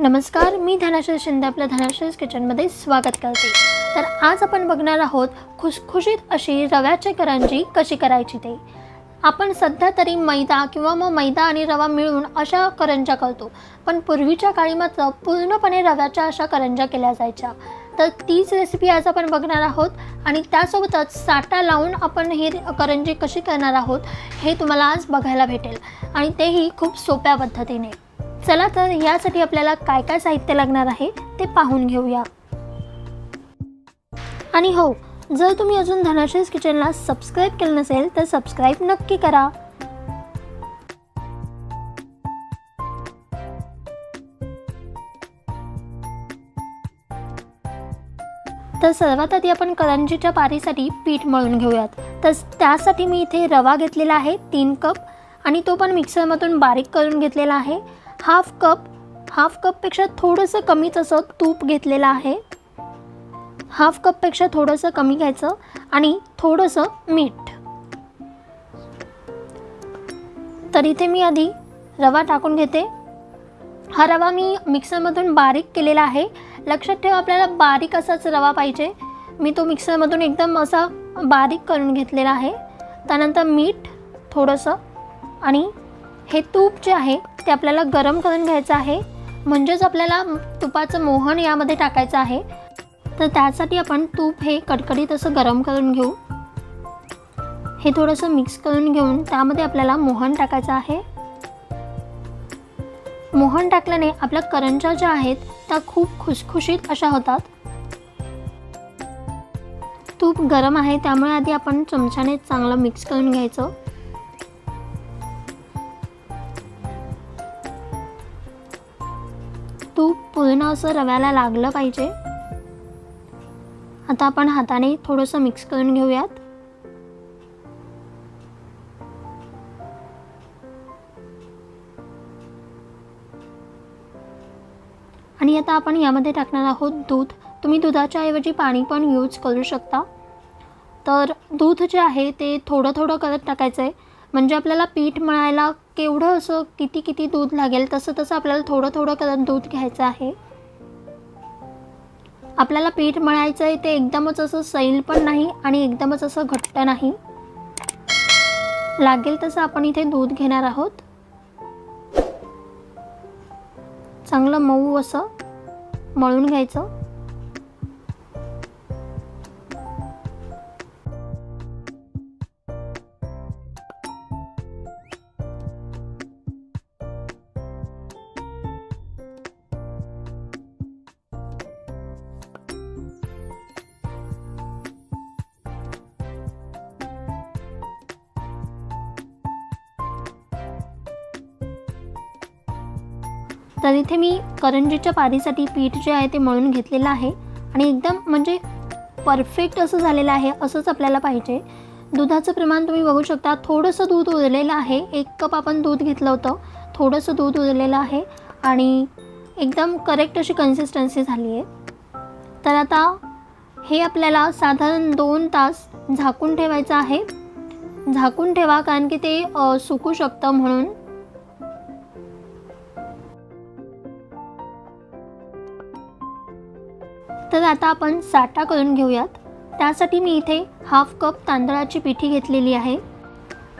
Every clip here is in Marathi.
नमस्कार मी धनाश्री शिंदे आपल्या धनाश्रीज किचनमध्ये स्वागत करते. तर आज आपण बघणार आहोत खुसखुशीत अशी रव्याची करंजी कशी करायची ते. आपण सध्या तरी मैदा किंवा मग मैदा आणि रवा मिळून अशा करंज्या करतो पण पूर्वीच्या काळी मात्र पूर्णपणे रव्याच्या अशा करंज्या केल्या जायच्या. तर तीच रेसिपी आज आपण बघणार आहोत आणि त्यासोबतच साठा लावून आपण ही करंजी कशी करणार आहोत हे तुम्हाला आज बघायला भेटेल. आणि तेही खूप सोप्या पद्धतीने. चला तर यासाठी आपल्याला काय काय साहित्य लागणार आहे ते पाहून घेऊया. आणि हो जर तुम्ही अजून धनाश्रीज किचनला सबस्क्राईब केलं नसेल तर सबस्क्राईब नक्की करा. तर सर्वात आधी आपण करंजीच्या पारीसाठी पीठ मळून घेऊयात. तर त्यासाठी मी इथे रवा घेतलेला आहे तीन कप आणि तो पण मिक्सरमधून बारीक करून घेतलेला आहे. हाफ कप हाफ कपपेक्षा थोडंसं कमीच असं तूप घेतलेलं आहे. हाफ कपपेक्षा थोडंसं कमी घ्यायचं आणि थोडंसं मीठ. तर इथे मी आधी रवा टाकून घेते. हा रवा मी मिक्सरमधून बारीक केलेला आहे. लक्षात ठेवा आपल्याला बारीक असाच रवा पाहिजे. मी तो मिक्सरमधून एकदम असा बारीक करून घेतलेला आहे. त्यानंतर मीठ थोडंसं आणि हे तूप जे आहे ते आपल्याला गरम करून घ्यायचं आहे. म्हणजेच आपल्याला तुपाचं मोहन यामध्ये टाकायचं आहे. तर त्यासाठी आपण तूप हे कडकडीत असं गरम करून घेऊ. हे थोडंसं मिक्स करून घेऊन त्यामध्ये आपल्याला मोहन टाकायचं आहे. मोहन टाकल्याने आपल्या करंजा ज्या आहेत त्या खूप खुसखुशीत अशा होतात. तूप गरम आहे त्यामुळे आधी आपण चमच्याने चांगलं मिक्स करून घ्यायचं. पूर्ण असं रव्याला लागलं पाहिजे. आता आपण हाताने थोडंसं मिक्स करून घेऊयात. आणि आता आपण यामध्ये टाकणार आहोत दूध. तुम्ही दुधाच्या ऐवजी पाणी पण यूज करू शकता. तर दूध जे आहे ते थोडं थोडं करत टाकायचं आहे म्हणजे आपल्याला पीठ मळायला केवढं असं किती किती दूध लागेल तसं तसं आपल्याला थोडं थोडं करत दूध घ्यायचं आहे. आपल्याला पीठ मळायचं आहे ते एकदमच असं सैल पण नाही आणि एकदमच असं घट्ट नाही. लागेल तसं आपण इथे दूध घेणार आहोत. चांगलं मऊ असं मळून घ्यायचं. तर इथे मी करंजीच्या पारीसाठी पीठ जे आहे ते मळून घेतलेलं आहे. आणि एकदम म्हणजे परफेक्ट असं झालेलं आहे असंच आपल्याला पाहिजे. दुधाचं प्रमाण तुम्ही बघू शकता थोडंसं दूध उरलेलं आहे. एक कप आपण दूध घेतलं होतं थोडंसं दूध उरलेलं आहे. आणि एकदम करेक्ट अशी कन्सिस्टन्सी झाली आहे. तर आता हे आपल्याला साधारण दोन तास झाकून ठेवायचं आहे. झाकून ठेवा कारण की ते सुकू शकतं म्हणून. तर आता आपण साठा करून घेऊयात. त्यासाठी मी इथे हाफ कप तांदळाची पिठी घेतलेली आहे.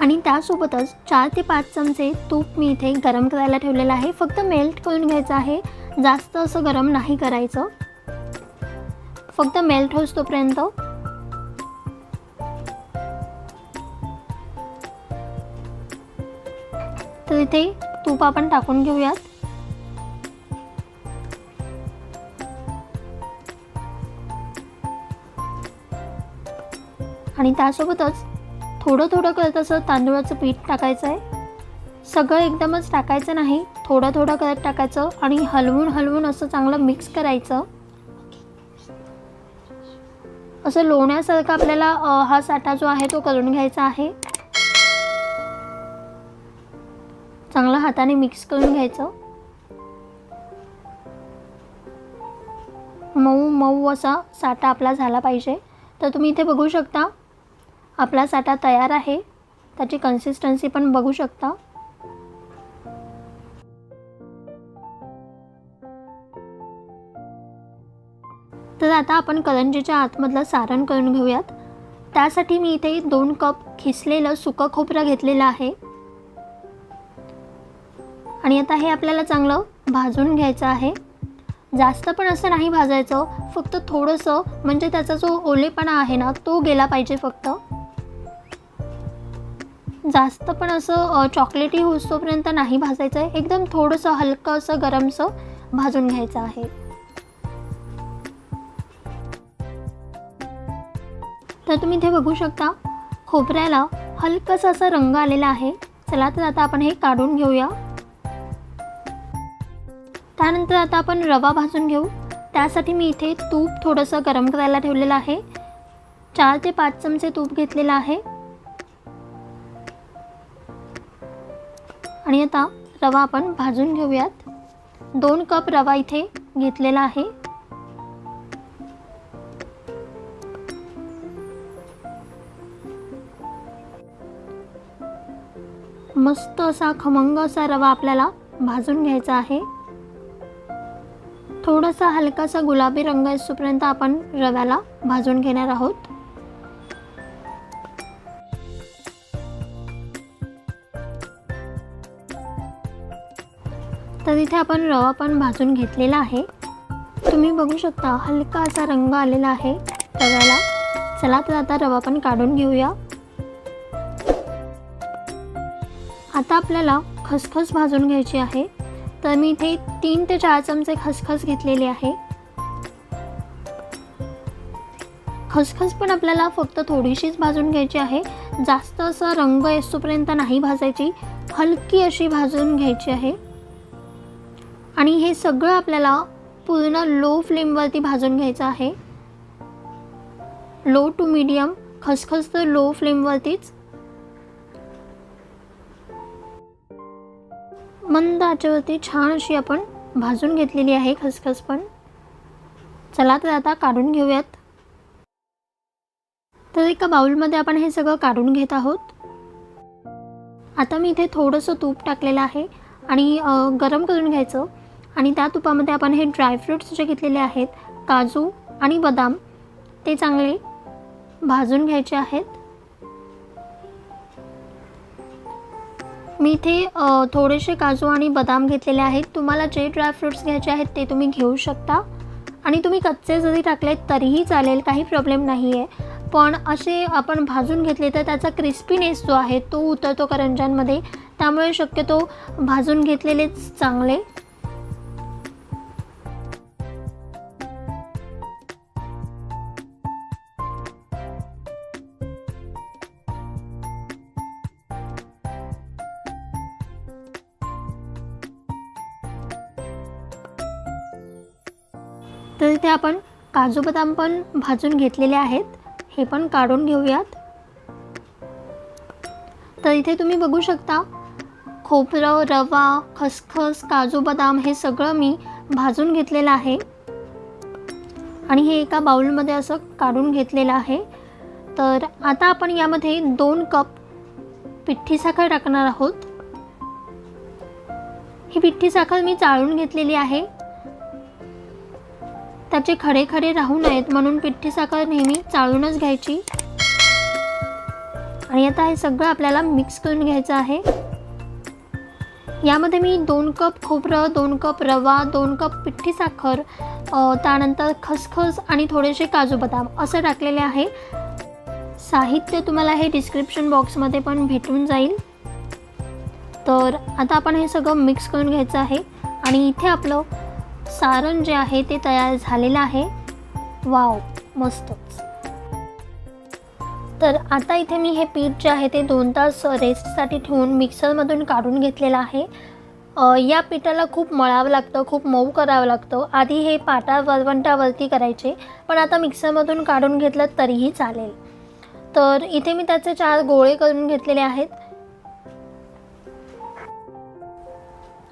आणि त्यासोबतच चार ते पाच चमचे तूप मी इथे गरम करायला ठेवलेलं आहे. फक्त मेल्ट करून घ्यायचं आहे. जास्त असं गरम नाही करायचं. फक्त मेल्ट होस तोपर्यंत. तर इथे तूप आपण टाकून घेऊयात. आणि त्यासोबतच थोडं थोडं करत असं तांदूळाचं पीठ टाकायचं आहे सगळं एकदमच टाकायचं नाही थोडं थोडं करत टाकायचं आणि हलवून हलवून असं चांगलं मिक्स करायचं. असं लोण्यासारखं आपल्याला हा साठा जो आहे तो करून घ्यायचा आहे. चांगलं हाताने मिक्स करून घ्यायचं. मऊ मऊ असा साठा आपला झाला पाहिजे. तर तुम्ही इथे बघू शकता आपला साठा तयार आहे त्याची कन्सिस्टन्सी पण बघू शकता. तर आता आपण करंजीच्या आतमधलं सारण करून घेऊयात. त्यासाठी मी इथे दोन कप खिसलेलं सुकं खोबरं घेतलेलं आहे. आणि आता हे आपल्याला चांगलं भाजून घ्यायचं आहे. जास्त पण असं नाही भाजायचं फक्त थोडंसं म्हणजे त्याचा जो ओलेपणा आहे ना तो गेला पाहिजे फक्त. जास्त पण असं चॉकलेटी होईस्तोपर्यंत नाही भाजायचं आहे. एकदम थोडंसं हलकं असं गरमसं भाजून घ्यायचं आहे. तर तुम्ही इथे बघू शकता खोबऱ्याला हलकंसं असा रंग आलेला आहे. चला तर आता आपण हे काढून घेऊया. त्यानंतर आता आपण रवा भाजून घेऊ. त्यासाठी मी इथे तूप थोडंसं गरम करायला ठेवलेलं आहे. चार ते पाच चमचे तूप घेतलेलं आहे. आणि आता रवा आपण भाजून घेऊयात. दोन कप रवा इथे घेतलेला आहे. मस्त असा खमंग असा रवा आपल्याला भाजून घ्यायचा आहे. थोडासा हलकासा गुलाबी रंग येतोपर्यंत आपण रव्याला भाजून घेणार आहोत. तर इथे आपण रवा पण भाजून घेतलेला आहे. तुम्ही बघू शकता हलका असा रंग आलेला आहे. रव्याला चला तर आता रवा पण काढून घेऊया. आता आपल्याला खसखस भाजून घ्यायची आहे. तर मी इथे तीन ते चार चमचे खसखस घेतलेले आहे. खसखस पण आपल्याला फक्त थोडीशीच भाजून घ्यायची आहे. जास्त असं रंग येसोपर्यंत नाही भाजायची. हलकी अशी भाजून घ्यायची आहे. आणि हे सगळं आपल्याला पूर्ण लो फ्लेमवरती भाजून घ्यायचं आहे. लो टू मीडियम खसखस तर लो फ्लेमवरतीच मंद आचेवरती छान अशी आपण भाजून घेतलेली आहे खसखस पण. चला तर आता काढून घेऊयात. तर एका बाउलमध्ये आपण हे सगळं काढून घेत आहोत. आता मी इथे थोडंसं तूप टाकलेलं आहे आणि गरम करून घ्यायचं. आणि त्या तुपामध्ये आपण हे ड्रायफ्रूट्स जे घेतलेले आहेत काजू आणि बदाम ते चांगले भाजून घ्यायचे आहेत. मी इथे थोडेसे काजू आणि बदाम घेतलेले आहेत. तुम्हाला जे ड्रायफ्रूट्स घ्यायचे आहेत ते तुम्ही घेऊ शकता. आणि तुम्ही कच्चे जरी टाकले तरीही चालेल काही प्रॉब्लेम नाही आहे पण असे आपण भाजून घेतले तर त्याचा क्रिस्पीनेस जो आहे तो उतरतो करंजांमध्ये त्यामुळे शक्यतो भाजून घेतलेलेच चांगले. तर इथे आपण काजू बदाम पण भाजून घेतलेले आहेत. हे पण काढून घेऊयात. तर इथे तुम्ही बघू शकता खोबरं रवा खसखस काजू बदाम हे सगळं मी भाजून घेतलेलं आहे. आणि हे एका बाउलमध्ये असं काढून घेतलेलं आहे. तर आता आपण यामध्ये दोन कप पिठ्ठी साखर टाकणार आहोत. ही पिठ्ठी साखर मी चाळून घेतलेली आहे. त्याचे खडे खडे राहू नयेत म्हणून पिठी साखर नेहमी चाळूनच घ्यायची. आणि आता हे सगळं आपल्याला मिक्स करून घ्यायचं आहे. यामध्ये मी दोन कप खोबरं दोन कप रवा दोन कप पिठ्ठी साखर त्यानंतर खसखस आणि थोडेसे काजू बदाम असं टाकलेले आहे. साहित्य तुम्हाला हे डिस्क्रिप्शन बॉक्समध्ये पण भेटून जाईल. तर आता आपण हे सगळं मिक्स करून घ्यायचं आहे. आणि इथे आपलं सारण जे आहे ते तयार झालेलं आहे. वाव मस्तच. तर आता इथे मी हे पीठ जे आहे ते दोन तास रेस्टसाठी ठेवून मिक्सरमधून काढून घेतलेलं आहे. या पिठाला खूप मळावं लागतं खूप मऊ करावं लागतं. आधी हे पाटा वरवंटावरती करायचे पण आता मिक्सरमधून काढून घेतलं तरीही चालेल. तर इथे मी त्याचे चार गोळे करून घेतलेले आहेत.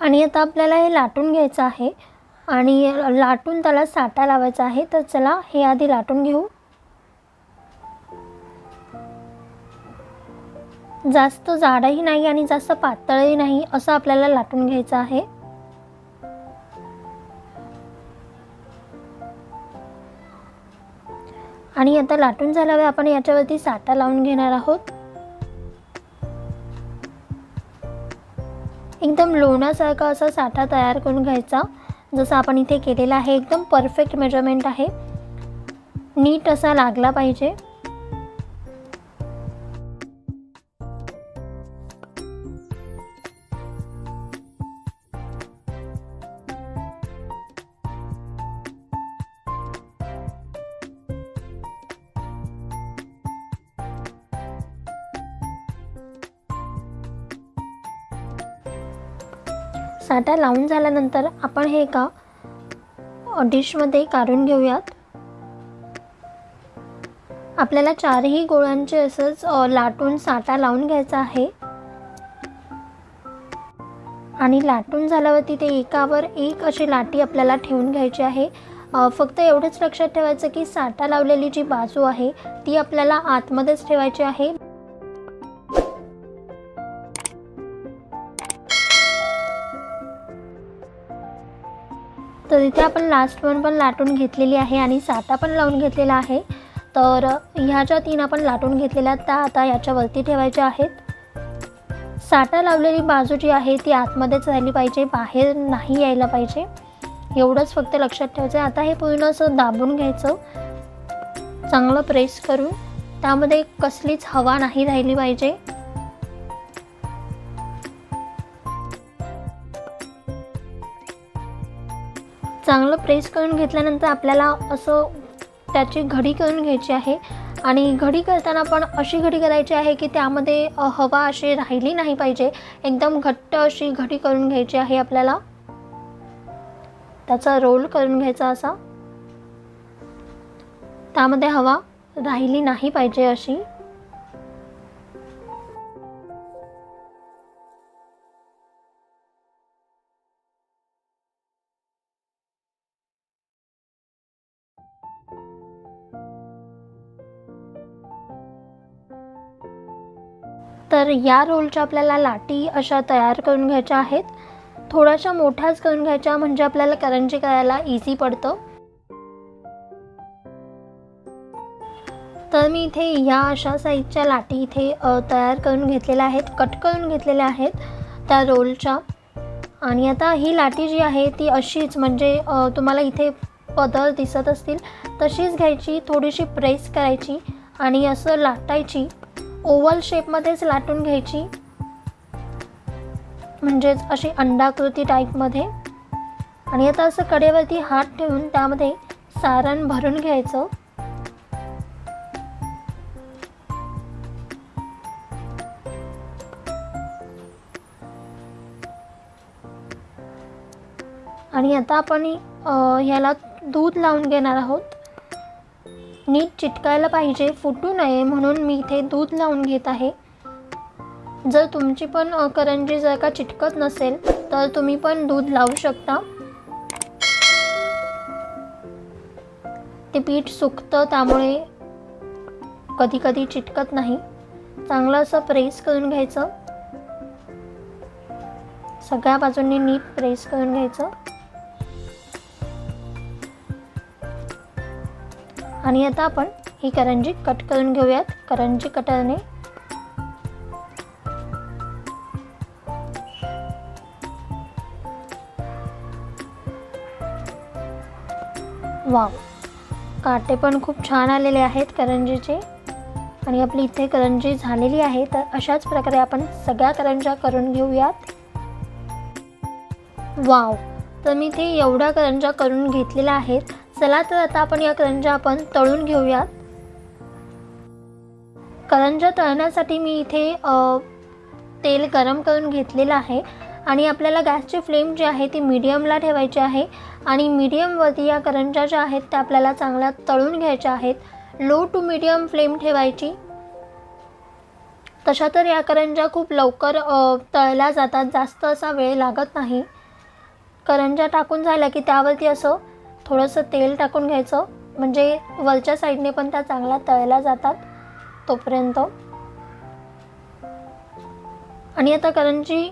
आणि आता आपल्याला हे लाटून घ्यायचं आहे. आणि लाटून त्याला साठा लावायचा आहे तर चला हे आधी लाटून घेऊ. जास्त जाडही नाही आणि जास्त पातळही नाही असं आपल्याला लाटून घ्यायचं आहे. आणि आता लाटून झाल्यावर आपण याच्यावरती साठा लावून घेणार आहोत. एकदम लोण्यासारखा असा साठा तयार करून घ्यायचा. जसं आपण इथे केलेलं आहे एकदम परफेक्ट मेजरमेंट आहे. नीट असा लागला पाहिजे. साठा लावून झाल्यानंतर आपण हे एका डिशमध्ये काढून घेऊयात. आपल्याला चारही गोळ्यांचे असंच लाटून साठा लावून घ्यायचा आहे. आणि लाटून झाल्यावरती ते एकावर एक अशी लाटी आपल्याला ठेवून घ्यायची आहे. फक्त एवढंच लक्षात ठेवायचं की साठा लावलेली जी बाजू आहे ती आपल्याला आतमध्येच ठेवायची आहे. तर इथे आपण लास्ट वन पण लाटून घेतलेली आहे आणि साठा पण लावून घेतलेला आहे. तर ह्या ज्या तीन आपण लाटून घेतलेल्या त्या आता याच्यावरती ठेवायच्या आहेत. साठा लावलेली बाजू जी आहे ती आतमध्येच राहिली पाहिजे बाहेर नाही यायला पाहिजे. एवढंच फक्त लक्षात ठेवायचं आता हे पूर्ण असं दाबून घ्यायचं. चांगलं प्रेस करून. त्यामध्ये कसलीच हवा नाही राहिली पाहिजे. चांगलं प्रेस करून घेतल्यानंतर आपल्याला असं त्याची घडी करून घ्यायची आहे. आणि घडी करताना पण अशी घडी करायची आहे की त्यामध्ये हवा अशी राहिली नाही पाहिजे. एकदम घट्ट अशी घडी करून घ्यायची आहे आपल्याला. त्याचा रोल करून घ्यायचा असा. त्यामध्ये हवा राहिली नाही पाहिजे अशी. तर या रोलच्या आपल्याला लाटी अशा तयार करून घ्यायच्या आहेत. थोड्याशा मोठ्याच करून घ्यायच्या म्हणजे आपल्याला करंजी करायला इझी पडतं. तर मी इथे या अशा साईजच्या लाटी इथे तयार करून घेतलेल्या आहेत कट करून घेतलेल्या आहेत त्या रोलच्या. आणि आता ही लाटी जी आहे ती अशीच म्हणजे तुम्हाला इथे पदर दिसत असतील तशीच घ्यायची थोडीशी प्रेस करायची आणि असं लाटायची. ओव्हल शेपमध्येच लाटून घ्यायची. म्हणजेच अशी अंडाकृती टाईपमध्ये. आणि आता असं कडेवरती हात ठेवून त्यामध्ये सारण भरून घ्यायचं. आणि आता आपण ह्याला दूध लावून घेणार आहोत. नीट चिटकायला पाहिजे फुटू नये म्हणून मी इथे दूध लावून घेत आहे. जर तुमची पण करंजी जर का चिटकत नसेल तर तुम्ही पण दूध लावू शकता. ते पीठ सुकतं त्यामुळे कधी कधी चिटकत नाही. चांगलं असं प्रेस करून घ्यायचं. सगळ्या बाजूंनी नीट प्रेस करून घ्यायचं. आणि आता आपण ही करंजी कट करून घेऊयात. करंजी कटरने वाव काटे पण खूप छान आलेले आहेत करंजीचे. आणि आपली इथे करंजी झालेली आहे तर अशाच प्रकारे आपण सगळ्या करंज्या करून घेऊयात. वाव. तर मी इथे एवढ्या करंज्या करून घेतलेल्या आहेत. चला तर आता आपण या करंज्या आपण तळून घेऊयात. करंज्या तळण्यासाठी मी इथे तेल गरम करून घेतलेलं आहे. आणि आपल्याला गॅसची फ्लेम जी आहे ती मीडियमला ठेवायची आहे. आणि मीडियमवरती या करंज्या ज्या आहेत त्या आपल्याला चांगल्या तळून घ्यायच्या आहेत. लो टू मीडियम फ्लेम ठेवायची. तशा तर या करंज्या खूप लवकर तळल्या जातात. जास्त असा वेळ लागत नाही. करंज्या टाकून झाल्या की त्यावरती असं थोडंसं तेल टाकून घ्यायचं. म्हणजे वरच्या साईडने पण त्या चांगल्या तळल्या जातात तोपर्यंत. आणि आता करंजी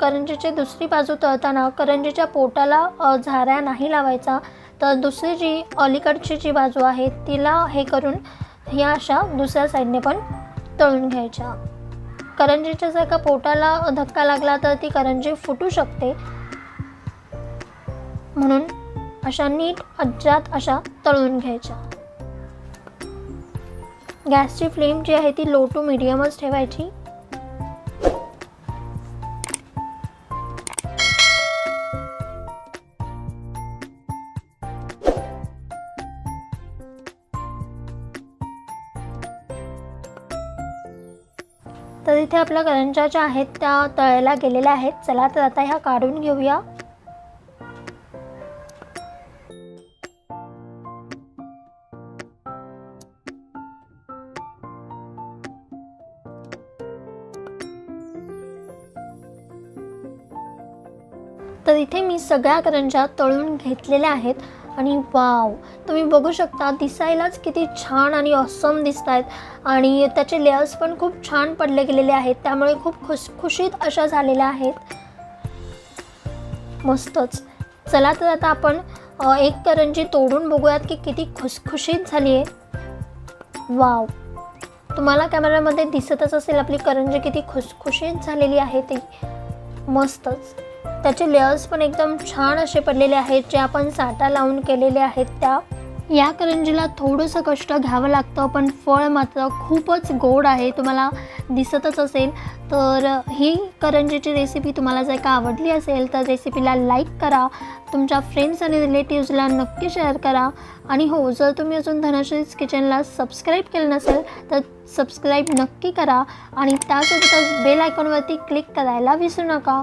करंजीची दुसरी बाजू तळताना करंजीच्या पोटाला झाऱ्या नाही लावायचा. तर दुसरी जी अलीकडची जी बाजू आहे तिला हे करून ह्या अशा दुसऱ्या साईडने पण तळून घ्यायच्या. करंजीच्या जर का पोटाला धक्का लागला तर ती करंजी फुटू शकते. म्हणून अशा नीट अज्जात अशा तळून घ्यायच्या. गॅसची फ्लेम जी आहे ती लो टू मिडियमच ठेवायची. तर इथे आपल्या करंजा ज्या आहेत त्या तळायला गेलेल्या आहेत. चला तर आता ह्या काढून घेऊया. तर मी सगळ्या करंज्या तळून घेतलेल्या आहेत. आणि वाव तुम्ही बघू शकता दिसायलाच किती छान आणि ऑसम दिसत आहेत आणि त्याचे लेअर्स पण खूप छान पडले गेलेले आहेत. त्यामुळे खूप खुसखुशीत अशा झालेल्या आहेत. मस्तच. चला तर आता आपण एक करंजी तोडून बघूयात की किती खुसखुशीत झाली आहे. वाव. तुम्हाला कॅमेऱ्यामध्ये दिसतच असेल आपली करंजी किती खुसखुशीत झालेली आहे ती. मस्तच. त्याचे लेयर्स पण एकदम छान असे पडलेले आहेत जे आपण साठा लावून केलेले आहेत त्या. या करंजीला थोडंसं कष्ट घ्यावं लागतं पण फळ मात्र खूपच गोड आहे तुम्हाला दिसतच असेल. तर ही करंजीची रेसिपी तुम्हाला जर का आवडली असेल तर रेसिपीला लाईक करा तुमच्या फ्रेंड्स आणि रिलेटिव्सला नक्की शेअर करा. आणि हो जर तुम्ही अजून धनश्रीज किचनला सबस्क्राईब केलं नसेल तर सबस्क्राईब नक्की करा. आणि त्यासोबतच बेल आयकॉनवरती क्लिक करायला विसरू नका.